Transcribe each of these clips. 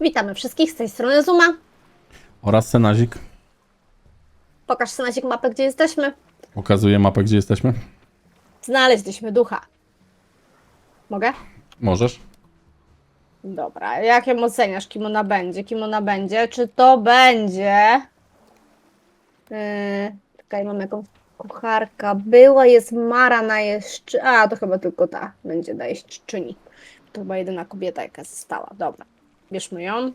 Witamy wszystkich z tej strony Zuma. Oraz Senazik. Pokaż Senazik mapę, gdzie jesteśmy. Pokazuje mapę, gdzie jesteśmy. Znaleźliśmy ducha. Mogę? Możesz. Dobra, jak ją oceniasz, kim ona będzie? Kim ona będzie? Czy to będzie... Yy, czekaj, mam jakąś kucharka. Była, jest Mara na jeszcze... A, to chyba tylko ta będzie najeszczyni. To chyba jedyna kobieta, jaka została. Dobra, bierzmy ją.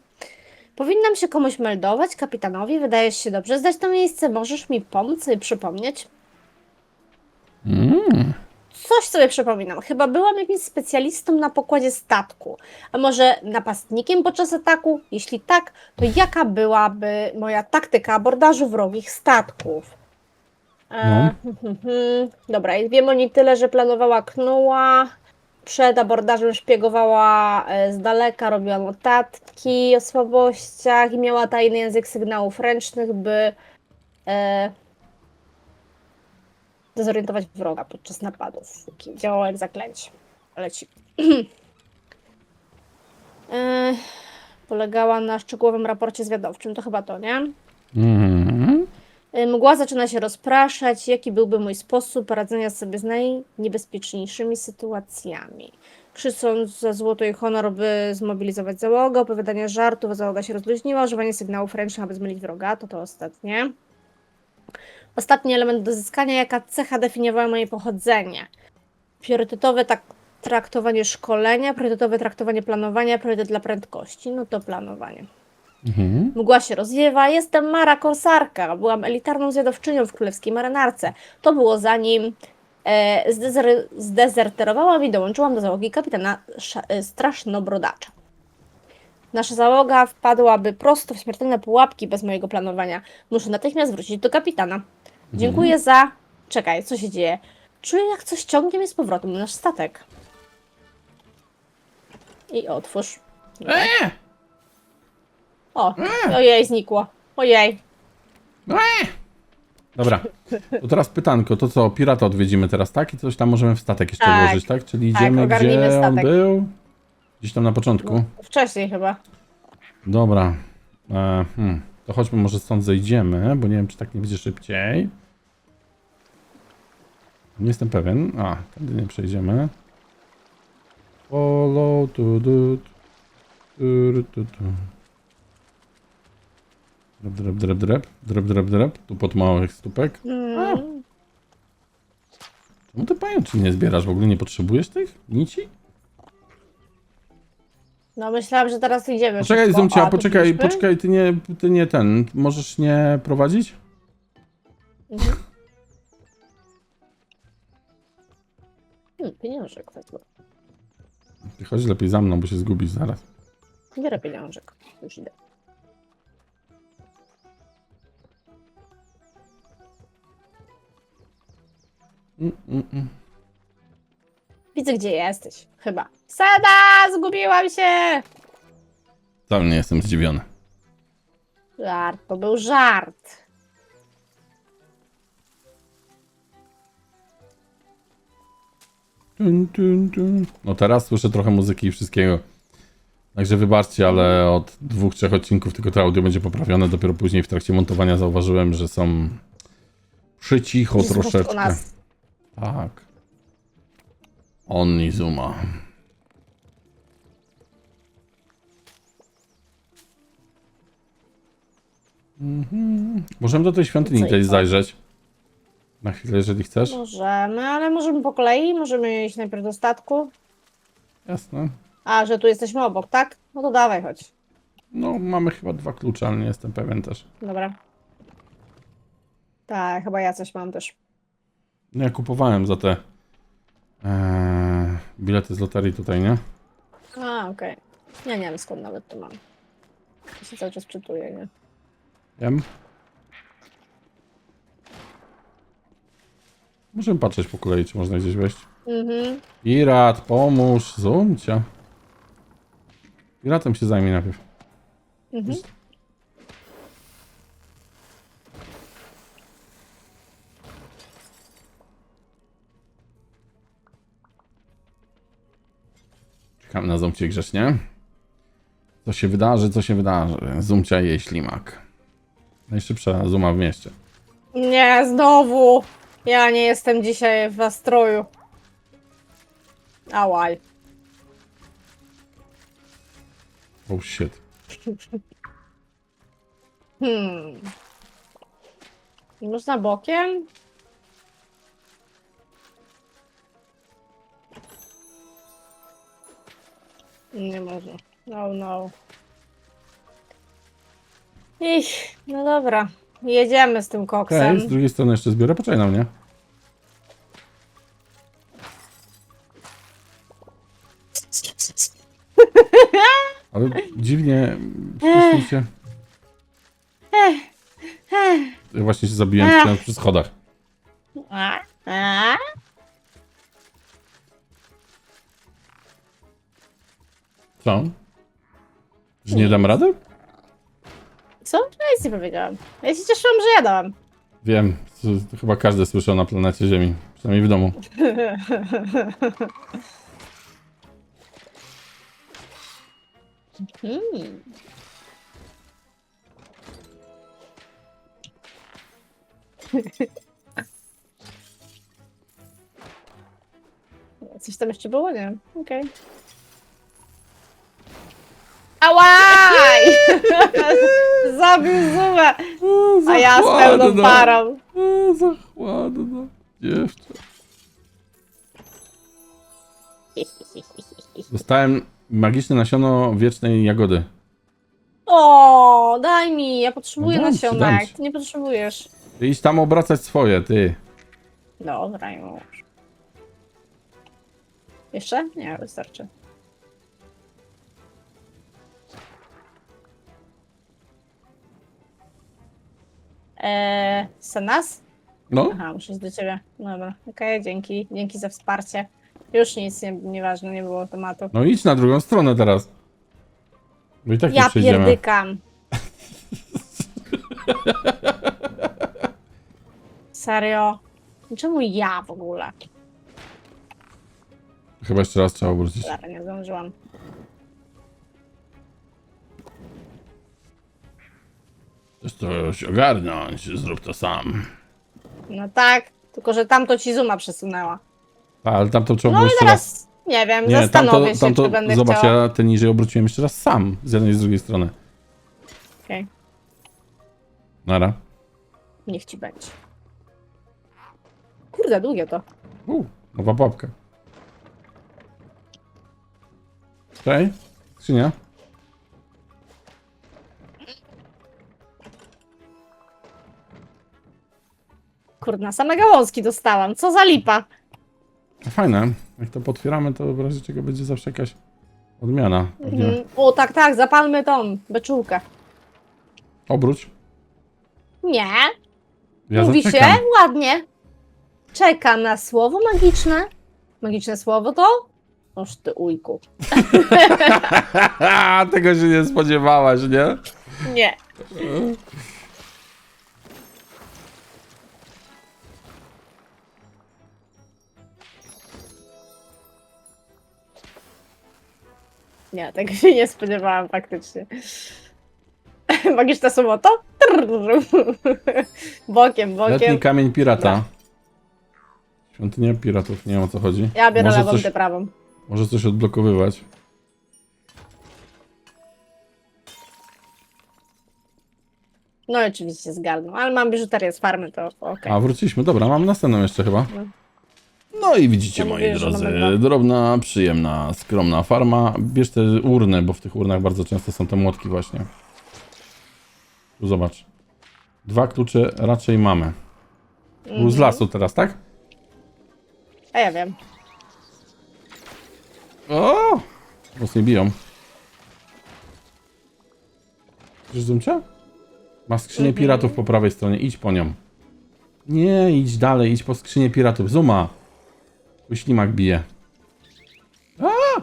Powinnam się komuś meldować, kapitanowi. Wydajesz się dobrze zdać to miejsce. Możesz mi pomóc i przypomnieć? Mm. Coś sobie przypominam. Chyba byłam jakimś specjalistą na pokładzie statku. A może napastnikiem podczas ataku? Jeśli tak, to jaka byłaby moja taktyka abordażu wrogich statków? E, Dobra, i wiem o niej tyle, że planowała knuła. Przed abordażem szpiegowała e, z daleka, robiła notatki o słabościach i miała tajny język sygnałów ręcznych, by e, dezorientować wroga podczas napadów. Działała jak zaklęcie. Leci. e, polegała na szczegółowym raporcie zwiadowczym. To chyba to, nie? Mm. E, Mgła zaczyna się rozpraszać. Jaki byłby mój sposób radzenia sobie z najniebezpieczniejszymi sytuacjami? Krzycząc za złoto i honor, by zmobilizować załogę, opowiadanie żartów, załoga się rozluźniła, używanie sygnałów ręcznych, aby zmylić wroga, to to ostatnie. Ostatni element do zyskania, jaka cecha definiowała moje pochodzenie. Priorytetowe tak, traktowanie szkolenia, priorytetowe traktowanie planowania, priorytet dla prędkości. No to planowanie. Mhm. Mgła się rozwiewa. Jestem Mara Korsarka. Byłam elitarną zjadowczynią w królewskiej marynarce. To było zanim e, zdezer, zdezerterowałam i dołączyłam do załogi kapitana Sz- e, Strasznobrodacza. Nasza załoga wpadłaby prosto w śmiertelne pułapki bez mojego planowania. Muszę natychmiast wrócić do kapitana. Dziękuję za... Czekaj, co się dzieje? Czuję, jak coś ciągnie mnie z powrotem na nasz statek. I otwórz. Eee! O, ojej, znikło. Ojej. Eee! Dobra. To teraz pytanko, to co, pirata odwiedzimy teraz, tak? I coś tam możemy w statek jeszcze Tak. włożyć, tak? Czyli Tak, idziemy, ogarnijmy gdzie on statek. był? Gdzieś tam na początku. Wcześniej chyba. Dobra. E, hmm. To chodźmy może stąd zejdziemy, bo nie wiem, czy tak nie będzie szybciej. Nie jestem pewien. A, tędy nie przejdziemy. Follow to do. Tu, tu, tu. Drep, drep, drep, drep, drep, drep, drep. Tu pod małych stópek. Mm. Czemu ty pajęczy nie zbierasz? W ogóle nie potrzebujesz tych nici? No myślałam, że teraz idziemy. Poczekaj, szybko. Zumcia, A, tu poczekaj, byliśmy? poczekaj, ty nie, ty nie ten. Możesz nie prowadzić? Mhm. Hmm, pieniążek wezmę. Ty chodź lepiej za mną, bo się zgubisz zaraz. Biorę pieniążek. Już idę. Mm, mm, mm. Widzę, gdzie jesteś. Chyba. Sada! Zgubiłam się! Tam nie jestem zdziwiony. Żart, to był żart. Tun, tun, tun. No teraz słyszę trochę muzyki i wszystkiego. Także wybaczcie, ale od dwóch, trzech odcinków tylko to audio będzie poprawione. Dopiero później w trakcie montowania zauważyłem, że są przycicho troszeczkę. nas. Tak. Onizuma. Mhm. Możemy do tej świątyni Co i tej co? zajrzeć. Na chwilę, jeżeli chcesz. Możemy, ale możemy po kolei. Możemy iść najpierw do statku. Jasne. A, że tu jesteśmy obok, tak? No to dawaj, chodź. No, mamy chyba dwa klucze, ale nie jestem pewien też. Dobra. Tak, chyba ja coś mam też. No, ja kupowałem za te eee, bilety z loterii tutaj, nie? A, okej. Ja nie wiem skąd nawet to mam. Ja się cały czas czytuję, nie? Wiem. Możemy patrzeć po kolei, czy można gdzieś wejść. Mhm. Pirat, pomóż, zumcia. Piratem się zajmie najpierw. Mhm. Czekam na zumcie grzecznie. Co się wydarzy, co się wydarzy. Zumcia jej ślimak. Najszybsza zuma w mieście. Nie, znowu. Ja nie jestem dzisiaj w nastroju. Ałaj. Oh shit. Hmm. Można bokiem? Nie można. No, no. Ich, no dobra. Jedziemy z tym Okej, koksem. z drugiej strony jeszcze zbiorę, poczekaj na mnie. Ale dziwnie się. Ja właśnie się zabiłem Ech. przy schodach. A? A? Co? Że nie dam rady? Co? Ja nic nie powiedziałam. Ja się cieszyłam, że jadałam. Wiem, to, to chyba każdy słyszał na planecie Ziemi. Przynajmniej w domu. Hmm. Coś tam jeszcze było? Nie. Okej. Ałaj! Zabił zumę! A ja z pełną parą. O, zachładna dziewczę. Dostałem magiczne nasiono wiecznej jagody. O, daj mi, ja potrzebuję No dam ci, dam nasionek. ci. Ty nie potrzebujesz. Ty idź tam obracać swoje, ty. Dobra, już. Jeszcze? Nie, wystarczy. Eee, Sanas? No, Aha, muszę iść do ciebie. Dobra, okej, dzięki. Dzięki za wsparcie. Już nic nie, nieważne, nie było tematu. no idź na drugą stronę teraz. Bo i tak nie Ja przejdziemy. pierdykam. Serio? Czemu ja w ogóle? Chyba jeszcze raz trzeba obrócić. Dobra, nie zdążyłam. Chcesz coś ogarnąć, zrób to sam. No tak, tylko że tamto ci Zuma przesunęła. A, ale tamto trzeba No było i jeszcze raz... teraz, nie wiem, Nie, zastanowię tamto, się, tamto, czy będę zobacz, chciała. ja ten niżej obróciłem jeszcze raz sam, z jednej i z drugiej strony. Okej, Nara. niech ci będzie. Kurde, długie to. U, nowa babka. Okej, skrzynia. Kurde, same gałązki dostałam. Co za lipa. No Fajne. Jak to potwieramy, to w razie czego będzie zawsze jakaś odmiana. Pewnie. Mhm. O, tak, tak, zapalmy tą beczułkę. Obróć. Nie, Ja mówi zaczekam. się ładnie. Czekam na słowo magiczne. Magiczne słowo to? Oż ty ujku. Tego się nie spodziewałaś, nie? Nie. Nie, tego się nie spodziewałam faktycznie. Magiczne słowo to? Bokiem, Letni bokiem. kamień pirata. Świątynia piratów, nie wiem o co chodzi. Ja biorę może lewą, coś, prawą. może coś odblokowywać. No i oczywiście zgarnął, ale mam biżuterię z farmy, to okej. A, wróciliśmy. Dobra, mam następną jeszcze chyba. No. No i widzicie, moi mówię, że drodzy, mamy dwa. drobna, przyjemna, skromna farma. Bierz te urny, bo w tych urnach bardzo często są te młotki właśnie. Tu zobacz. Dwa klucze raczej mamy. Był z lasu teraz, tak? A ja wiem. O! Mocniej biją. Wiesz, Zumcia? Ma skrzynię Mhm. piratów po prawej stronie, idź po nią. Nie, idź dalej, idź po skrzynię piratów. Zuma! Twój ślimak bije. A!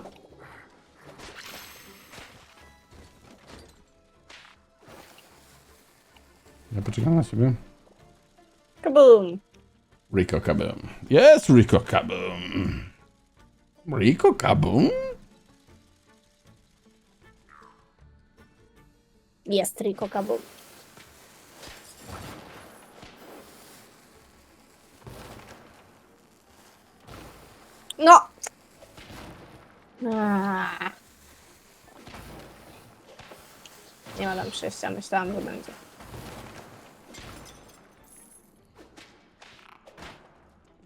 Ja poczekam na ciebie. Kabum! Rico Kaboom. Jest Rico Kaboom. Rico Kaboom? Jest Rico Kabum. No! Nie ma tam przejścia, myślałam, że będzie.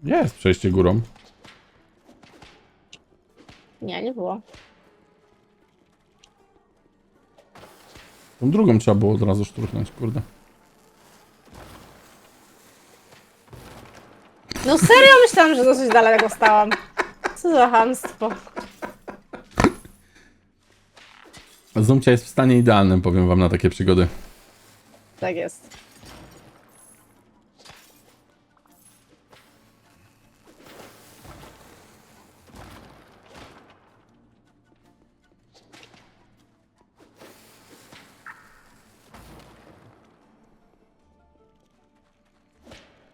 Jest przejście górą. Nie, nie było. Tą drugą trzeba było od razu szturchnąć, kurde. No serio myślałam, że dosyć daleko stałam. Co za hamstwo. Zumcia jest w stanie idealnym, powiem wam, na takie przygody. Tak jest.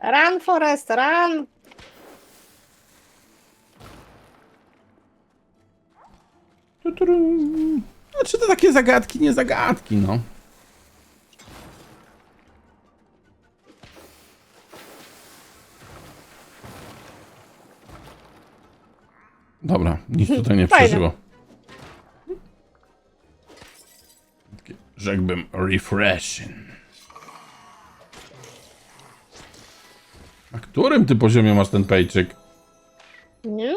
Run, Forest, run! Znaczy to takie zagadki, nie zagadki, no. Dobra, nic tutaj nie Fajne. przeżyło. Takie, Rzekłbym refreshing. Na którym ty poziomie masz ten pejczyk? Mm,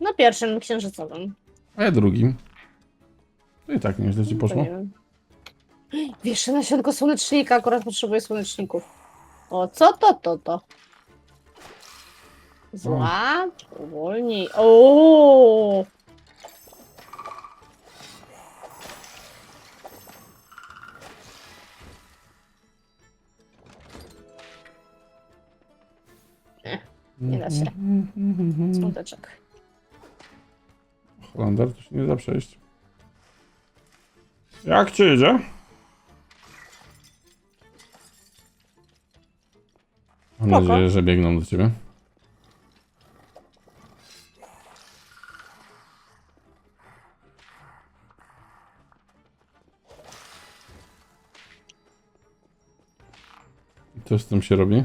na pierwszym księżycowym. A ja drugim. To i tak nieźle ci poszło. Wiesz, nasionko słonecznika, akurat potrzebuję słoneczników. O, co to, to, to? Zła, uwolnij. O! Nie, nie da się. Smuteczek. Holender to się nie da przejść. Jak ci idzie? Mam Spoko. nadzieję, że biegną do ciebie. I Co z tym się robi?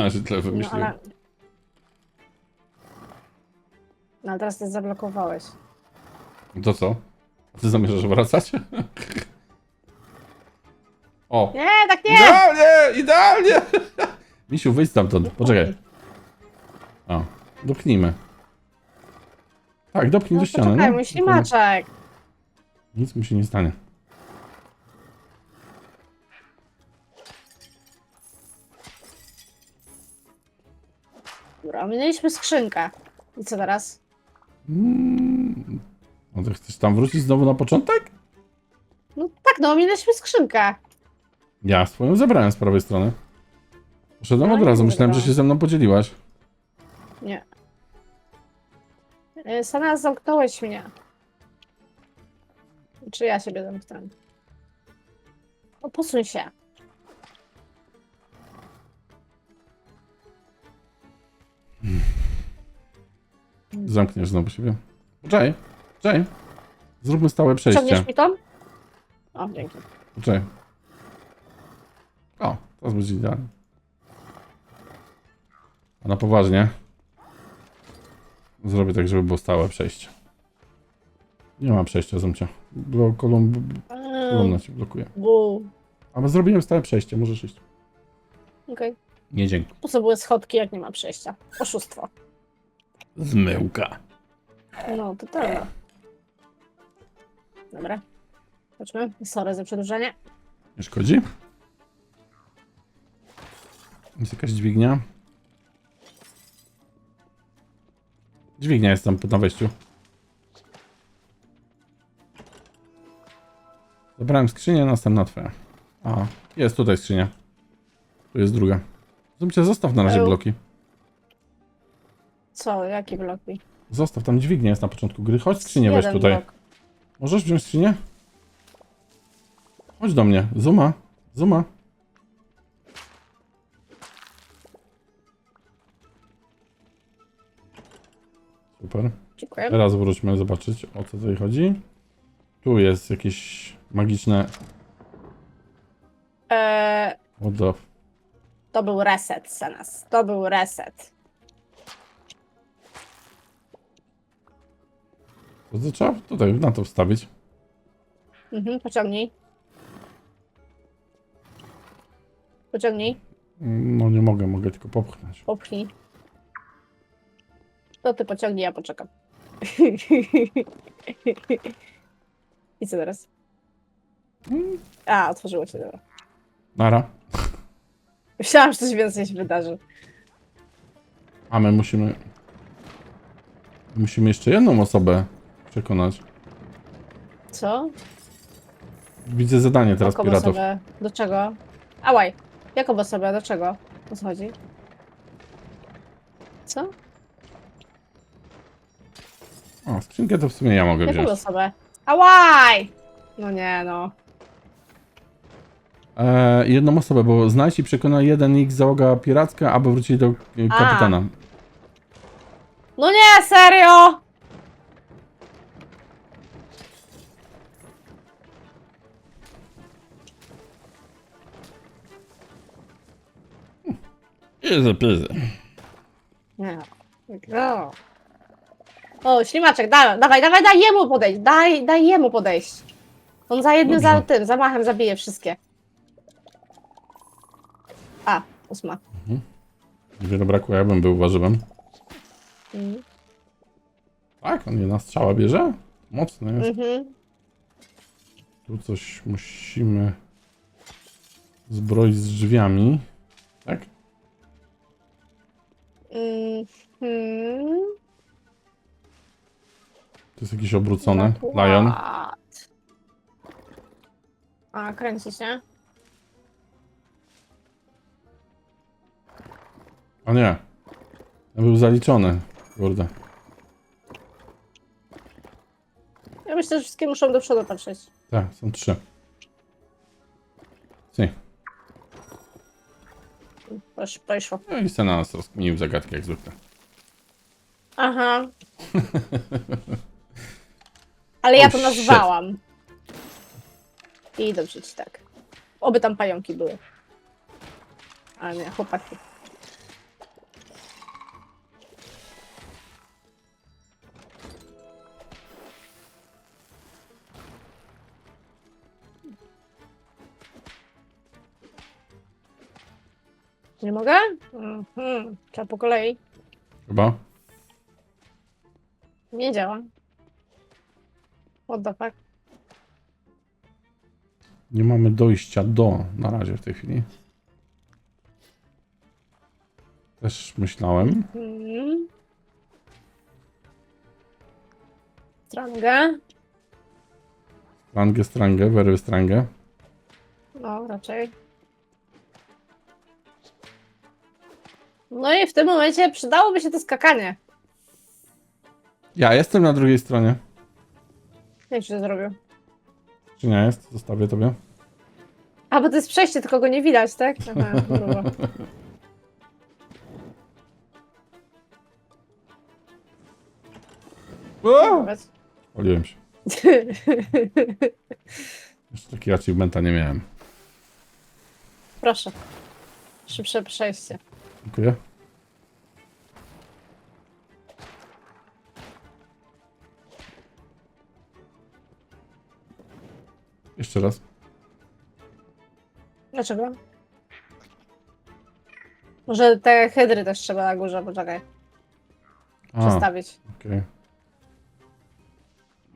Inaczej tyle No wymyśliłem. ale... No ale teraz ty zablokowałeś. To co? A ty zamierzasz wracać? o! Nie, tak nie! Idealnie! Idealnie! Misiu, wyjdź stamtąd. Poczekaj. O, dopchnijmy. Tak, dopchnij No do ściany. poczekaj, no. mój ślimaczek. Nic mu się nie stanie. Dobra, minęliśmy skrzynkę. I co teraz? Mm. No to chcesz tam wrócić znowu na początek? No tak, no, minęliśmy skrzynkę. Ja swoją zebrałem z prawej strony. Poszedłem No, od razu, myślałem, że zebrałam. się ze mną podzieliłaś. Nie. E, Sana, zamknąłeś mnie. Czy ja siebie zamknąłem? O, posuń się. Zamkniesz znowu siebie. Poczekaj, poczekaj. Zróbmy stałe przejście. Ciągniesz mi to? O, dzięki. Poczekaj. O, teraz będzie idealnie. A na poważnie. Zrobię tak, żeby było stałe przejście. Nie ma przejścia, Zumcia. Bo kolumn, kolumna cię blokuje. Bu. Ale zrobiłem stałe przejście, możesz iść. Okej. Nie dziękuję. Po co były schodki, jak nie ma przejścia? Oszustwo. Zmyłka. No, totalne. Dobra. Chodźmy. Sorry za przedłużenie. Nie szkodzi? Jest jakaś dźwignia? Dźwignia jest tam na wejściu. Zabrałem skrzynię, następna twoja. A, jest tutaj skrzynia. Tu jest druga. Zróbcie, zostaw na razie bloki. Co? Jakie bloki? Zostaw, tam dźwignia jest na początku gry. Chodź skrzynię weź Jeden tutaj. blok. Możesz wziąć skrzynię? Chodź do mnie. Zuma. Zuma. Super. Dziękuję. Teraz wróćmy zobaczyć o co tutaj chodzi. Tu jest jakieś magiczne... Eee, What the... to był reset, Senas. To był reset. To co trzeba tutaj na to wstawić. Mhm, pociągnij. Pociągnij, No nie mogę, mogę tylko popchnąć. popchnij. To ty pociągnij, ja poczekam. I co teraz? A, otworzyło się, dobra. Nara. Myślałam, że coś więcej się wydarzy. A my musimy... Musimy jeszcze jedną osobę przekonać. Co? Widzę zadanie teraz Jaką piratów. osobę? Do czego? Ałaj. Jaką osobę? Do czego? O co chodzi? Co? O, skrzynkę to w sumie ja mogę Jaką wziąć. osobę? Ałaj! No nie, no. E, jedną osobę, bo znajdź i przekona jeden X załoga piracka, aby wrócić do e, kapitana. No nie, serio! Pyzy, pyzy. Nie. No. O, ślimaczek, dawaj, dawaj, dawaj, daj jemu podejść, daj, daj jemu podejść. On za jednym, za Dobrze. tym, zamachem zabije wszystkie. A, ósma. Wiele brakuje, ja bym był warzywem. Mhm. Tak, on jedna strzała bierze? Mocno jest. Mhm. Tu coś musimy zbroić z drzwiami. Tak? Mhm. To jest jakieś obrócone. Nakład. Lion. A, kręci się. O nie. Był zaliczony. Kurde. Ja myślę, że wszystkie muszą do przodu patrzeć. Tak, są trzy. Posz, poszło. No i scena nas rozkminił zagadkę jak zwykle. Aha. Ale ja Oh, to shit. nazwałam. I dobrze ci tak. Oby tam pająki były. Ale nie, chłopaki. Nie mogę? Mhm. Trzeba po kolei. Chyba? Nie działa. What the fuck? Nie mamy dojścia do na razie w tej chwili. Też myślałem. Mhm. Strangę? Strangę, strangę, werwy strangę. No, raczej. No i w tym momencie przydałoby się to skakanie. Ja jestem na drugiej stronie. Jak się to zrobił? Czy nie jest? Zostawię tobie. A, bo to jest przejście, tylko go nie widać, tak? Aha. Wobec. Poliłem się. Jeszcze takiego achievementa nie miałem. Proszę. Szybsze przejście. Dziękuję. Jeszcze raz. Dlaczego? Może te hydry też trzeba na górze, poczekaj. A, Przestawić. okej.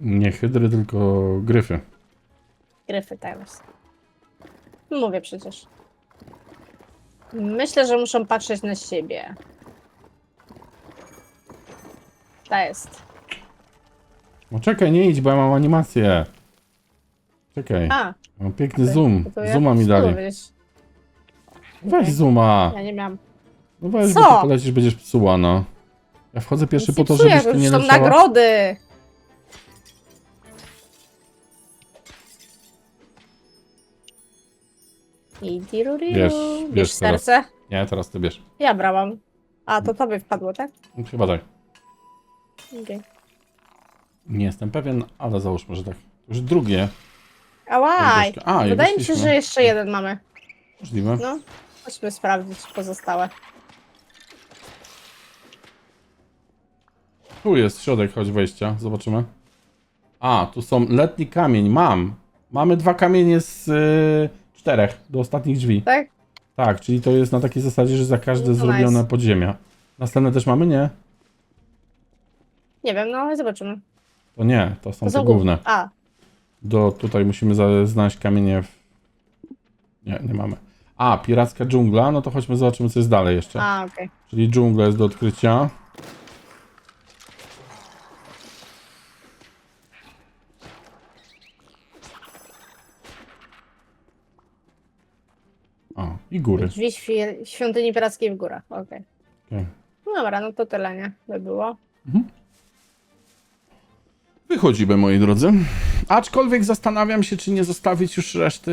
Nie hydry, tylko gryfy. Gryfy teraz. Mówię przecież. Myślę, że muszą patrzeć na siebie. Ta jest. No czekaj, nie idź, bo ja mam animację. Czekaj. A, Mam piękny zoom. to ja Zooma mi dali. wiedzieć. Weź zooma. Ja nie miałam. No weź, Co? bo ty polecisz, będziesz psuła, no. Ja wchodzę pierwszy po to, żebyś ty nie już są leciała. nagrody. I diruriru. Bierz, Bierz teraz. serce? Nie, teraz ty bierz. Ja brałam. A, to tobie wpadło, tak? Chyba tak. Okej. Nie jestem pewien, ale załóżmy, że tak. Już drugie. Ałaj! A, Wydaje mi się, wyszliśmy. że jeszcze jeden mamy. Możliwe. No, chodźmy sprawdzić pozostałe. Tu jest środek, chodź wejścia. Zobaczymy. A, tu są letni kamień. Mam. Mamy dwa kamienie z y, czterech do ostatnich drzwi. Tak? Tak, czyli to jest na takiej zasadzie, że za każde No to zrobione nice. podziemia. Następne też mamy? Nie. Nie wiem, no ale zobaczymy. To nie, to są te główne. A, Do, tutaj musimy za- znaleźć kamienie. W... Nie, nie mamy. A, piracka dżungla, no to chodźmy zobaczymy, co jest dalej jeszcze. a, okej. Czyli dżungla jest do odkrycia. O, i góry. Drzwi świ- świątyni pirackiej w górach, okej. Okej. No dobra, no to tyle, nie? By było. Wychodzimy, moi drodzy. Aczkolwiek zastanawiam się, czy nie zostawić już reszty.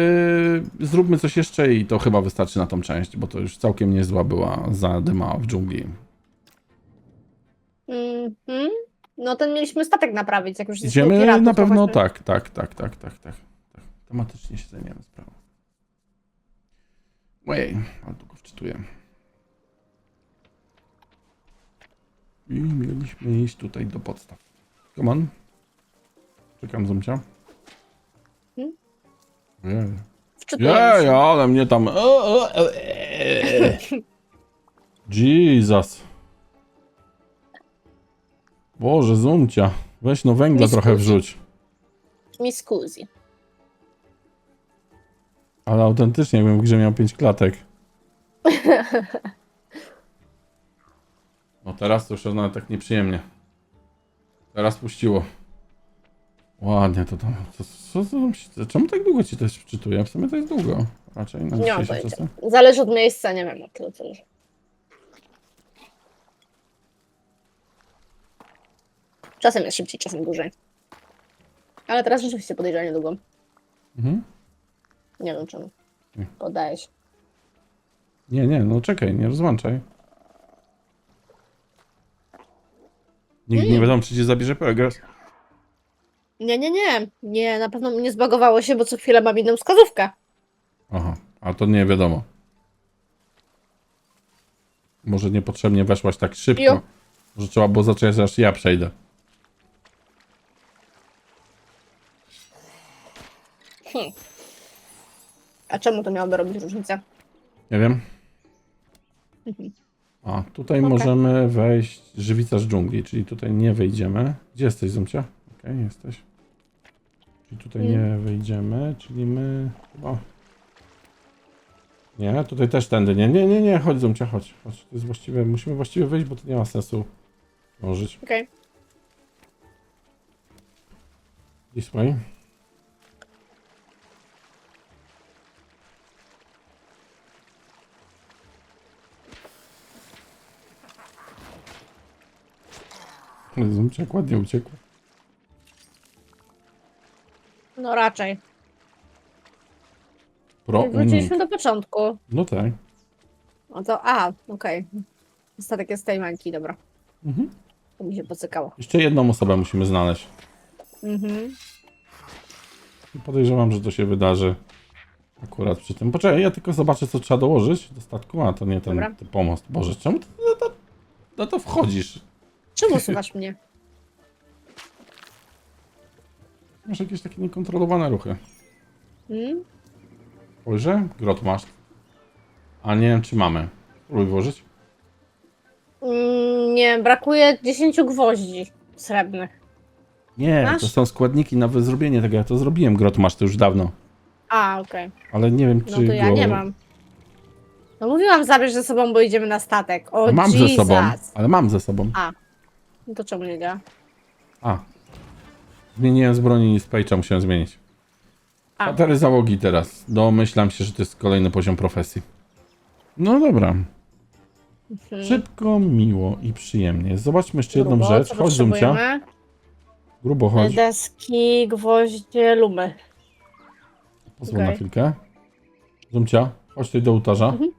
Zróbmy coś jeszcze i to chyba wystarczy na tą część, bo to już całkiem niezła była zadyma w dżungli. Mhm. No ten mieliśmy statek naprawić, jak już jest Idziemy piratów, na to pewno tak, tak, tak, tak, tak, tak, tak. Tematycznie się zajmiemy sprawą. Ojej, ale długo wczytuję. I mieliśmy iść tutaj do podstaw. Come on. Czekam, Zumcia. Hmm? Jej. Wczytujemy Jej, się. ale mnie tam... e, e. Jesus. Boże, Zumcia. Weź no węgla trochę wrzuć. Mi scusi. Ale autentycznie, jakbym w grze miał 5 klatek. No teraz to już nawet tak nieprzyjemnie. Teraz puściło. Ładnie to tam. Co, co, co, tam się- czemu tak długo ci to wczytuje? W sumie to jest długo. Raczej na Nie mam dzisiejsze pojęcia. czasy. Zależy od miejsca, nie wiem, od tyle zależy. Czasem jest szybciej, czasem dłużej. Ale teraz rzeczywiście podejrzanie długo. Mhm. Nie wiem czemu. Podaje się. Nie, nie, no czekaj, nie rozłączaj. Nigdy nie wiadomo, czy cię zabierze progres. Nie, nie, nie. Nie, na pewno mnie zbagowało się, bo co chwilę mam inną wskazówkę. Aha, a to nie wiadomo. Może niepotrzebnie weszłaś tak szybko. Może trzeba było zacząć, aż ja przejdę. Hmm. A czemu to miałoby robić różnicę? Nie wiem. Mhm. A, tutaj Okej. możemy wejść żywica z dżungli, czyli tutaj nie wejdziemy. Gdzie jesteś, Zumcia? Okej, jesteś. Czyli tutaj nie wejdziemy, czyli my chyba... Nie, tutaj też tędy, nie, nie, nie, nie, chodź Zumcia, chodź, chodź. To jest właściwe, musimy właściwie wejść, bo to nie ma sensu dążyć. Okej. This way. Zumciak ładnie uciekł. No raczej. Pro unik. Wróciliśmy do początku. No tak. No to, a, okej. Statek jest tej mańki, dobra. Mhm. To mi się pocykało. Jeszcze jedną osobę musimy znaleźć. Mhm. Podejrzewam, że to się wydarzy akurat przy tym. Poczekaj, ja tylko zobaczę, co trzeba dołożyć do statku. A, to nie ten, Dobra. ten pomost. Boże, czemu ty na to, na to wchodzisz? Czemu słuchasz mnie? Masz jakieś takie niekontrolowane ruchy. Hmm? Spojrzę, grot masz. A nie wiem, czy mamy. Spróbuj włożyć. Mm, nie, brakuje 10 gwoździ srebrnych. Nie, Masz? to są składniki na zrobienie tego. Ja to zrobiłem, grot masz to już dawno. A, okej. Ale nie wiem, czy No to ja nie mam. No mówiłam, zabierz ze sobą, bo idziemy na statek. O, mam ze sobą, ale mam ze sobą. A. No to czemu nie działa? A. Zmieniłem z broni z Page'a, musiałem zmienić. A. Batery załogi teraz. Domyślam się, że to jest kolejny poziom profesji. No dobra. Mhm. Szybko, miło i przyjemnie. Zobaczmy jeszcze jedną Grubo, rzecz. co Chodź, Zumcia. potrzebujemy? Grubo chodź. Deski, gwoździe, lumy. Pozwól na Okej. chwilkę. Zumcia, chodź tutaj do ołtarza. Mhm.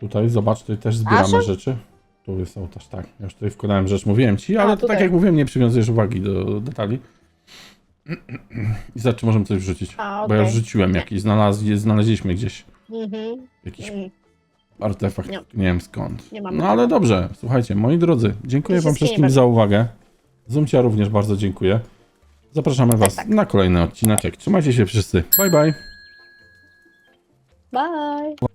Tutaj, zobacz, tutaj też zbieramy rzeczy. Tu jest ołtarz, tak. Ja już tutaj wkładałem rzecz, mówiłem ci, ale A, to tak tutaj. jak mówiłem, nie przywiązujesz uwagi do detali. I za czy możemy coś wrzucić? A, Bo ja już okej. rzuciłem jakiś, znalaz, znaleźliśmy gdzieś Mhm. jakiś Mm. artefakt, Nie. nie wiem skąd. Nie mamy no ale dobrze, słuchajcie, moi drodzy, dziękuję wam wszystkim za uwagę. Zumcia również bardzo dziękuję. Zapraszamy was tak. na kolejny odcineczek. Trzymajcie się wszyscy. Bye bye. Bye.